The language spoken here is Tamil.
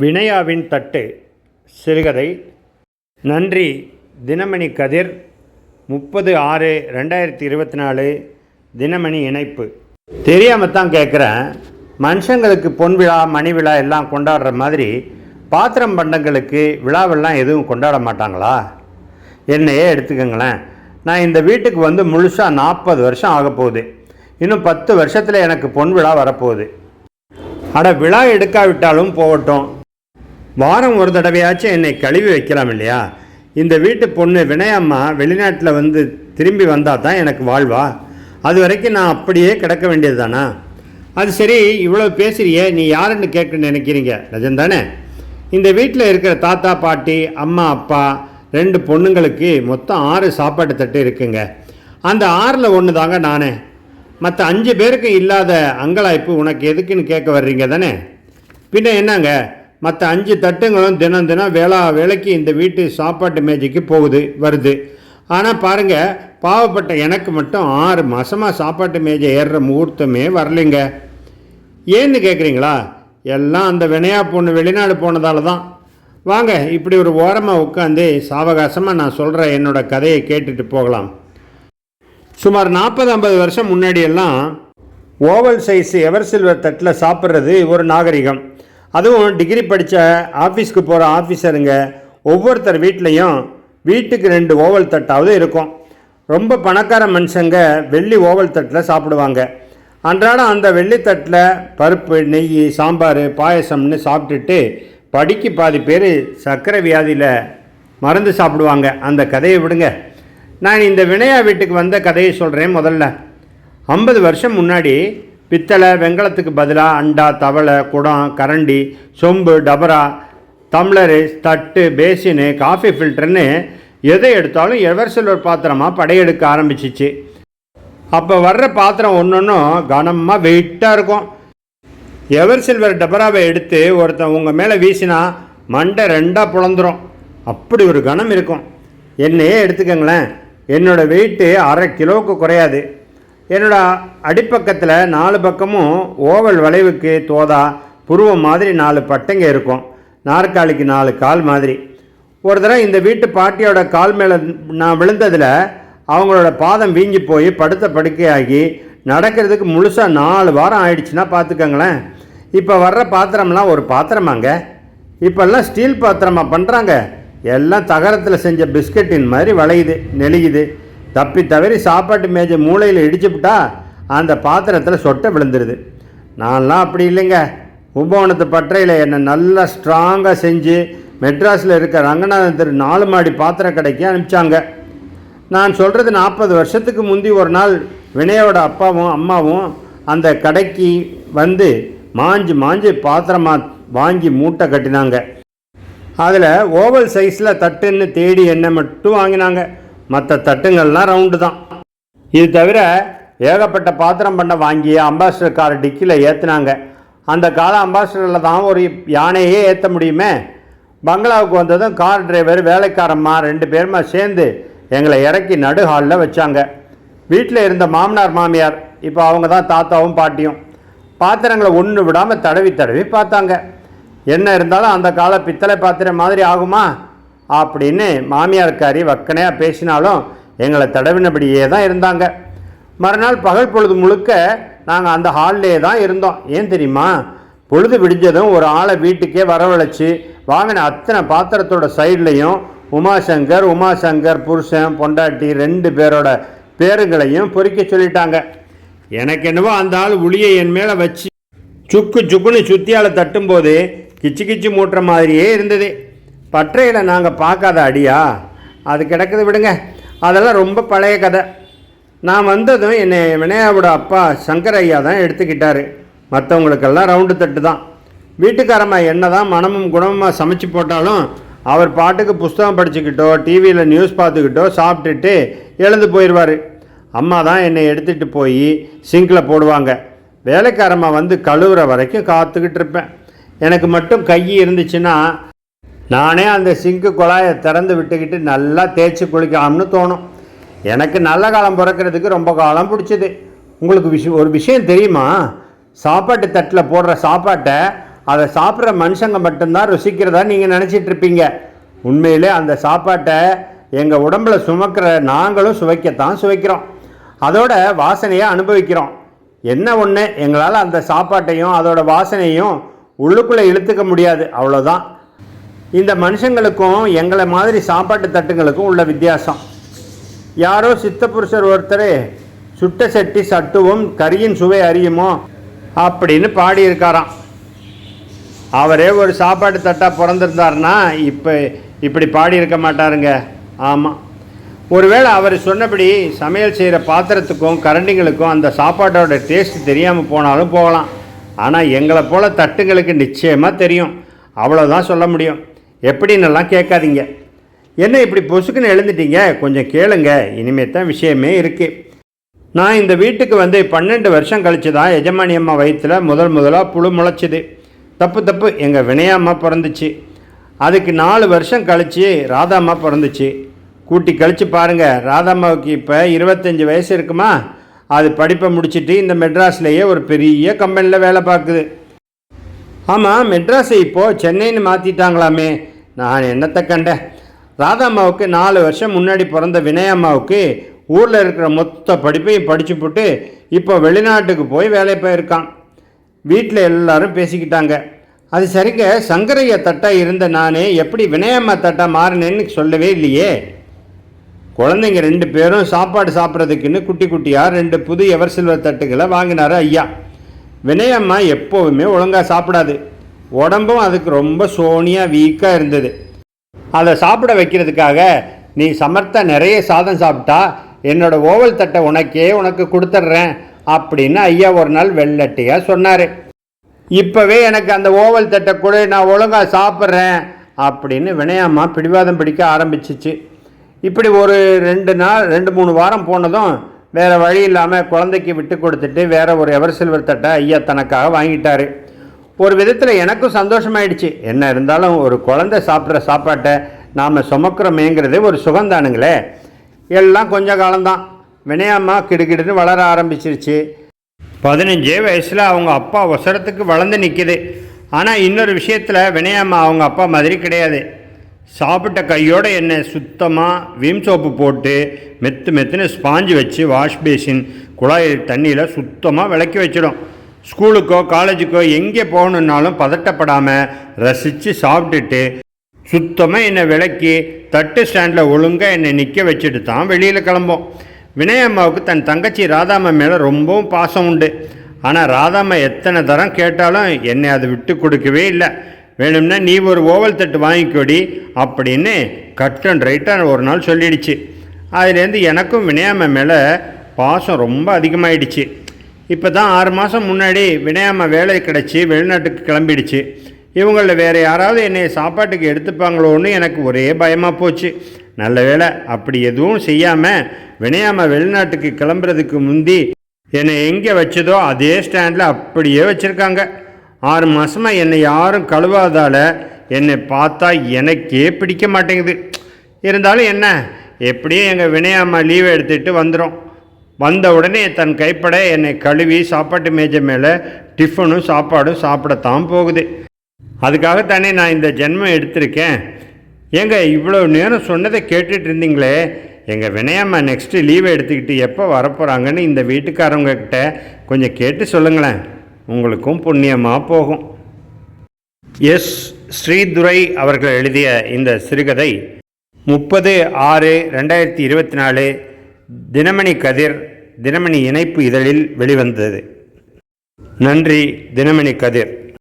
வினயாவின் தட்டு சிறுகதை. நன்றி தினமணி கதிர் முப்பது ஆறு ரெண்டாயிரத்தி இருபத்தி நாலு தினமணி இணைப்பு. தெரியாமல் தான் கேட்குறேன் மனுஷங்களுக்கு பொன் விழா மணி விழா எல்லாம் கொண்டாடுற மாதிரி பாத்திரம் பண்டங்களுக்கு விழாவெல்லாம் எதுவும் கொண்டாட மாட்டாங்களா? என்னையே எடுத்துக்கோங்களேன். நான் இந்த வீட்டுக்கு வந்து முழுசாக நாற்பது வருஷம் ஆக போகுது. இன்னும் பத்து வருஷத்தில் எனக்கு பொன் விழா வரப்போகுது. அட விழா எடுக்காவிட்டாலும் போகட்டும். வாரம் ஒரு தடவையாச்சும் என்னை கழுவி வைக்கலாம் இல்லையா? இந்த வீட்டு பொண்ணு வினயம்மா வெளிநாட்டில் வந்து திரும்பி வந்தால் தான் எனக்கு வாழ்வா? அது வரைக்கும் நான் அப்படியே கிடக்க வேண்டியது தானா? அது சரி இவ்வளோ பேசுகிறியே நீ யாருன்னு கேட்க நினைக்கிறீங்க? நிஜம் தானே? இந்த வீட்டில் இருக்கிற தாத்தா பாட்டி அம்மா அப்பா ரெண்டு பொண்ணுங்களுக்கு மொத்தம் ஆறு சாப்பாட்டு தட்டு இருக்குங்க. அந்த ஆறில் ஒன்று தாங்க நானே. மற்ற அஞ்சு பேருக்கு இல்லாத அங்கலாய்ப்பு உனக்கு எதுக்குன்னு கேட்க வர்றீங்க தானே? பின்ன என்னங்க? மற்ற அஞ்சு தட்டுங்களும் தினம் தினம் வேளா வேலைக்கு இந்த வீட்டு சாப்பாட்டு மேஜைக்கு போகுது வருது. ஆனால் பாருங்கள் பாவப்பட்ட எனக்கு மட்டும் ஆறு மாதமாக சாப்பாட்டு மேஜை ஏறுற முகூர்த்தமே வரலைங்க. ஏன்னு கேட்குறீங்களா எல்லாம் அந்த வினையா பொண்ணு வெளிநாடு போனதால தான் வாங்க இப்படி ஒரு ஓரமாக உட்காந்து சாவகாசமாக நான் சொல்கிற என்னோட கதையை கேட்டுட்டு போகலாம். சுமார் நாற்பது ஐம்பது வருஷம் முன்னாடியெல்லாம் ஓவல் சைஸ் எவர் சில்வர் தட்டில் சாப்பிட்றது ஒரு நாகரிகம். அதுவும் டிகிரி படித்த ஆஃபீஸ்க்கு போகிற ஆஃபீஸருங்க ஒவ்வொருத்தர் வீட்லேயும் வீட்டுக்கு ரெண்டு ஓவல் தட்டாவது இருக்கும். ரொம்ப பணக்கார மனுஷங்க வெள்ளி ஓவல் தட்டில் சாப்பிடுவாங்க. அன்றாடம் அந்த வெள்ளித்தட்டில் பருப்பு நெய் சாம்பார் பாயசம்னு சாப்பிட்டுட்டு படிக்கு பாதி பேர் சர்க்கரை வியாதியில் மருந்து சாப்பிடுவாங்க. அந்த கதையை விடுங்க. நான் இந்த வினயா வீட்டுக்கு வந்த கதையை சொல்கிறேன் முதல்ல. ஐம்பது வருஷம் முன்னாடி பித்தளை வெங்கலத்துக்கு பதிலாக அண்டா தவளை குடம் கரண்டி சொம்பு டபரா டம்ளரு தட்டு பேசினு காஃபி ஃபில்டர்னு எதை எடுத்தாலும் எவர் சில்வர் பாத்திரமாக படையெடுக்க ஆரம்பிச்சிச்சு. அப்போ வர்ற பாத்திரம் ஒன்று ஒன்றும் கனமாக வெயிட்டாக இருக்கும். எவர் சில்வர் டபராவை எடுத்து ஒருத்தன் உங்கள் மேலே வீசினா மண்டை ரெண்டாக புலந்துரும். அப்படி ஒரு கணம் இருக்கும். என்னையே எடுத்துக்கங்களேன். என்னோடய வெயிட்டு அரை கிலோவுக்கு குறையாது. என்னோடய அடிப்பக்கத்தில் நாலு பக்கமும் ஓவல் வளைவுக்கு தோதா புருவம் மாதிரி நாலு பட்டைங்க இருக்கும். நாற்காலிக்கு நாலு கால் மாதிரி. ஒரு தடவை இந்த வீட்டு பாட்டியோட கால் மேலே நான் விழுந்ததில் அவங்களோட பாதம் வீங்கி போய் படுத்த படுக்கையாகி நடக்கிறதுக்கு முழுசாக நாலு வாரம் ஆயிடுச்சுன்னா பார்த்துக்கங்களேன் இப்போ வர்ற பாத்திரம்லாம் ஒரு பாத்திரமாங்க. இப்போல்லாம் ஸ்டீல் பாத்திரமாக பண்ணுறாங்க எல்லாம் தகரத்தில் செஞ்ச பிஸ்கட்டின் மாதிரி வளையுது நெளியுது. தப்பி தவறி சாப்பாட்டு மேஜை மூளையில் இடிச்சுப்பிட்டா அந்த பாத்திரத்தில் சொட்டை விழுந்துருது. நான்லாம் அப்படி இல்லைங்க. கும்பகோணத்து பற்றையில் என்னை நல்லா ஸ்ட்ராங்காக செஞ்சு மெட்ராஸில் இருக்க ரங்கநாதன் திரு நாலு மாடி பாத்திர கடைக்கு அனுப்பிச்சாங்க. நான் சொல்கிறது நாற்பது வருஷத்துக்கு முந்தி ஒரு நாள் வினயோட அப்பாவும் அம்மாவும் அந்த கடைக்கு வந்து மாஞ்சு மாஞ்சு பாத்திரமா வாங்கி மூட்டை கட்டினாங்க. அதில் ஓவல் சைஸில் தட்டுன்னு தேடி எண்ணெய் மட்டும் வாங்கினாங்க. மற்ற தட்டுங்கள்லாம் ரவுண்டு தான். இது தவிர ஏகப்பட்ட பாத்திரம் பண்ண வாங்கி அம்பாசிடர் கார் டிக்கியில் ஏற்றுனாங்க அந்த கால அம்பாசிடரில் தான் ஒரு யானையே ஏற்ற முடியுமே? பங்களாவுக்கு வந்ததும் கார் டிரைவர் வேலைக்காரம்மா ரெண்டு பேருமா சேர்ந்து எங்களை இறக்கி நடு ஹாலில் வச்சாங்க. வீட்டில் இருந்த மாமனார் மாமியார் இப்போ அவங்க தான் தாத்தாவும் பாட்டியும். பாத்திரங்களை ஒன்று விடாமல் தடவி தடவி பார்த்தாங்க. என்ன இருந்தாலும் அந்த கால பித்தளை பாத்திரம் மாதிரி ஆகுமா? அப்படின்னு மாமியார்காரி வக்கனையாக பேசினாலும் எங்களை தடவினபடியே தான் இருந்தாங்க. மறுநாள் பகல் பொழுது முழுக்க நாங்கள் அந்த ஹால்லே தான் இருந்தோம். ஏன் தெரியுமா? பொழுது விடிஞ்சதும் ஒரு ஆளை வீட்டுக்கே வரவழைச்சி வாங்கின அத்தனை பாத்திரத்தோட சைட்லேயும் உமாசங்கர் உமாசங்கர் புருஷன் பொண்டாட்டி ரெண்டு பேரோட பேருங்களையும் பொறிக்க சொல்லிட்டாங்க. எனக்கு என்னவோ அந்த ஆள் உளியை என் மேலே வச்சு சுக்கு சுக்குன்னு சுத்தியால் தட்டும்போது கிச்சு கிச்சு மூட்டுற மாதிரியே இருந்தது. பற்றையில் நாங்கள் பார்க்காத அடியா? அது கிடக்குது விடுங்க. அதெல்லாம் ரொம்ப பழைய கதை. நான் வந்ததும் என்னை வினயாவோட அப்பா சங்கர் ஐயா தான் எடுத்துக்கிட்டார். மற்றவங்களுக்கெல்லாம் ரவுண்டு தட்டு தான். வீட்டுக்காரம்மா என்ன தான் மனமும் குணமுமாக சமைச்சு போட்டாலும் அவர் பாட்டுக்கு புஸ்தகம் படிச்சுக்கிட்டோ டிவியில் நியூஸ் பார்த்துக்கிட்டோ சாப்பிட்டுட்டு எழுந்து போயிடுவார் அம்மா தான் என்னை எடுத்துகிட்டு போய் சிங்கில் போடுவாங்க. வேலைக்காரம்மா வந்து கழுவுற வரைக்கும் காத்துக்கிட்டு இருப்பேன். எனக்கு மட்டும் கை இருந்துச்சுன்னா நானே அந்த சிங்க்கு குழாயை திறந்து விட்டுக்கிட்டு நல்லா தேய்ச்சி குளிக்கலாம்னு தோணும். எனக்கு நல்ல காலம் பிறக்கிறதுக்கு ரொம்ப காலம் பிடிச்சது. உங்களுக்கு விஷயம் ஒரு விஷயம் தெரியுமா? சாப்பாட்டு தட்டில் போடுற சாப்பாட்டை அதை சாப்பிட்ற மனுஷங்க மட்டும்தான் ருசிக்கிறதா நீங்கள் நினச்சிட்டு இருப்பீங்க. உண்மையிலே அந்த சாப்பாட்டை எங்கள் உடம்புல சுமக்கிற நாங்களும் சுவைக்கத்தான் சுவைக்கிறோம். அதோட வாசனையை அனுபவிக்கிறோம். என்ன ஒன்று எங்களால் அந்த சாப்பாட்டையும் அதோட வாசனையும் உள்ளுக்குள்ளே இழுத்துக்க முடியாது. அவ்வளோதான் இந்த மனுஷங்களுக்கும் எங்களை மாதிரி சாப்பாட்டு தட்டுங்களுக்கும் உள்ள வித்தியாசம். யாரோ சித்த புருஷர் ஒருத்தர் சுட்ட சட்டி சட்டுவும் கரியின் சுவை அறியுமோ அப்படின்னு பாடியிருக்காராம். அவரே ஒரு சாப்பாட்டு தட்டாக பிறந்திருந்தார்னா இப்போ இப்படி பாடியிருக்க மாட்டாருங்க. ஆமாம் ஒருவேளை அவர் சொன்னபடி சமையல் செய்கிற பாத்திரத்துக்கும் கரண்டிங்களுக்கும் அந்த சாப்பாட்டோட டேஸ்ட் தெரியாமல் போனாலும் போகலாம். ஆனால் எங்களை போல் தட்டுங்களுக்கு நிச்சயமாக தெரியும். அவ்வளோதான் சொல்ல முடியும். எப்படின்னெல்லாம் கேட்காதீங்க. என்ன இப்படி பொசுக்குன்னு எழுந்துட்டீங்க? கொஞ்சம் கேளுங்க. இனிமே தான் விஷயமே இருக்குது நான் இந்த வீட்டுக்கு வந்து பன்னெண்டு வருஷம் கழிச்சு தான் எஜமானி அம்மா வயிற்றுல முதல் முதலாக புழு முளைச்சிது. தப்பு தப்பு எங்கள் வினயாம்மா பிறந்துச்சு. அதுக்கு நாலு வருஷம் கழித்து ராதாம்மா பிறந்துச்சு. கூட்டி கழித்து பாருங்கள் ராதாம்மாவுக்கு இப்போ இருபத்தஞ்சி வயசு இருக்குமா? அது படிப்பை முடிச்சுட்டு இந்த மெட்ராஸ்லேயே ஒரு பெரிய கம்பெனியில் வேலை பார்க்குது. ஆமாம் மெட்ராஸை இப்போது சென்னைன்னு மாற்றிட்டாங்களாமே நான் என்னத்தை கண்டேன்? ராதாம்மாவுக்கு நாலு வருஷம் முன்னாடி பிறந்த வினயம்மாவுக்கு ஊரில் இருக்கிற மொத்த படிப்பையும் படித்து போட்டு இப்போ வெளிநாட்டுக்கு போய் வேலை போயிருக்கான். வீட்டில் எல்லாரும் பேசிக்கிட்டாங்க. அது சரிங்க சங்கரைய தட்டா இருந்த நானே எப்படி வினயம்மா தட்டா மாறினேன்னு சொல்லவே இல்லையே. குழந்தைங்க ரெண்டு பேரும் சாப்பாடு சாப்பிட்றதுக்குன்னு குட்டி குட்டியாக ரெண்டு புது எவர் சில்வர் தட்டுகளை வாங்கினாரு ஐயா. வினயம்மா எப்போவுமே ஒழுங்காக சாப்பிடாது. உடம்பும் அதுக்கு ரொம்ப சோனியாக வீக்காக இருந்தது. அதை சாப்பிட வைக்கிறதுக்காக நீ சமர்த்த நிறைய சாதம் சாப்பிட்டா என்னோட ஓவல் தட்டை உனக்கே உனக்கு கொடுத்துட்றேன் அப்படின்னு ஐயா ஒரு நாள் வெள்ளட்டியாக சொன்னார். இப்போவே எனக்கு அந்த ஓவல் தட்டை கூட நான் ஒழுங்காக சாப்பிட்றேன் அப்படின்னு வினயம்மா பிடிவாதம் பிடிக்க ஆரம்பிச்சிச்சு. இப்படி ஒரு ரெண்டு நாள் ரெண்டு மூணு வாரம் போனதும் வேறு வழி இல்லாமல் குழந்தைக்கு விட்டு கொடுத்துட்டு வேற ஒரு எவர் சில்வர் தட்டை ஐயா தனக்காக வாங்கிட்டாரு. ஒரு விதத்தில் எனக்கும் சந்தோஷமாயிடுச்சு. என்ன இருந்தாலும் ஒரு குழந்தை சாப்பிட்ற சாப்பாட்டை நாம் சுமக்கிறோமேங்கிறது ஒரு சுகந்தானுங்களே எல்லாம் கொஞ்ச காலம்தான். வினயம்மா கிடுகிடுன்னு வளர ஆரம்பிச்சிருச்சு. பதினஞ்சே வயசில் அவங்க அப்பா ஒசரத்துக்கு வளர்ந்து நிற்கிது ஆனால் இன்னொரு விஷயத்தில் வினயம்மா அவங்க அப்பா மாதிரி கிடையாது. சாப்பிட்ட கையோடு என்னை சுத்தமாக வீம் சோப்பு போட்டு மெத்து மெத்துன்னு ஸ்பாஞ்சு வச்சு வாஷ் பேசின் குழாய் தண்ணியில் சுத்தமாக விளக்கி வச்சிடும். ஸ்கூலுக்கோ காலேஜுக்கோ எங்கே போகணுன்னாலும் பதட்டப்படாமல் ரசித்து சாப்பிட்டுட்டு சுத்தமாக என்னை விளக்கி தட்டு ஸ்டாண்டில் ஒழுங்காக என்னை நிற்க வச்சுட்டு தான் வெளியில் கிளம்போம். வினயம்மாவுக்கு தன் தங்கச்சி ராதாம்மா மேலே ரொம்பவும் பாசம் உண்டு. ஆனால் ராதாம்மா எத்தனை தரம் கேட்டாலும் என்னை அதை விட்டு கொடுக்கவே இல்லை. வேணும்னா நீ ஒரு ஓவல் தட்டு வாங்கிக்கொடி அப்படின்னு கட் அண்ட் ரைட்டாக ஒரு நாள் சொல்லிடுச்சு. அதுலேருந்து எனக்கும் வினயம்மா மேலே பாசம் ரொம்ப அதிகமாகிடுச்சு இப்போ தான் ஆறு மாதம் முன்னாடி வினயம்மா வேலை கிடச்சி வெளிநாட்டுக்கு கிளம்பிடுச்சு. இவங்களில் வேறு யாராவது என்னை சாப்பாட்டுக்கு எடுத்துப்பாங்களோன்னு எனக்கு ஒரே பயமாக போச்சு. நல்ல வேலை அப்படி எதுவும் செய்யாமல் வினயாம வெளிநாட்டுக்கு கிளம்புறதுக்கு முந்தி என்னை எங்கே வச்சதோ அதே ஸ்டாண்டில் அப்படியே வச்சுருக்காங்க. ஆறு மாதமாக என்னை யாரும் கழுவாதால என்னை பார்த்தா எனக்கே பிடிக்க மாட்டேங்குது. இருந்தாலும் என்ன எப்படியும் எங்கள் வினயாம்மா லீவ் எடுத்துகிட்டு வந்துடும் வந்த உடனே தன் கைப்பட என்னை கழுவி சாப்பாட்டு மேஜை மேலே டிஃபனும் சாப்பாடும் சாப்பிடத்தான் போகுது. அதுக்காகத்தானே நான் இந்த ஜென்மம் எடுத்திருக்கேன். ஏங்க இவ்வளோ நேரம் சொன்னதை கேட்டுட்டு இருந்தீங்களே? எங்கள் வினயம்மா நெக்ஸ்ட்டு லீவை எடுத்துக்கிட்டு எப்போ வரப்போகிறாங்கன்னு இந்த வீட்டுக்காரவங்கக்கிட்ட கொஞ்சம் கேட்டு சொல்லுங்களேன். உங்களுக்கும் புண்ணியமாக போகும். எஸ். ஸ்ரீதுரை அவர்கள் எழுதிய இந்த சிறுகதை முப்பது ஆறு ரெண்டாயிரத்தி இருபத்தி நாலு தினமணி கதிர் தினமணி இணைப்பு இதழில் வெளிவந்தது. நன்றி தினமணி கதிர்.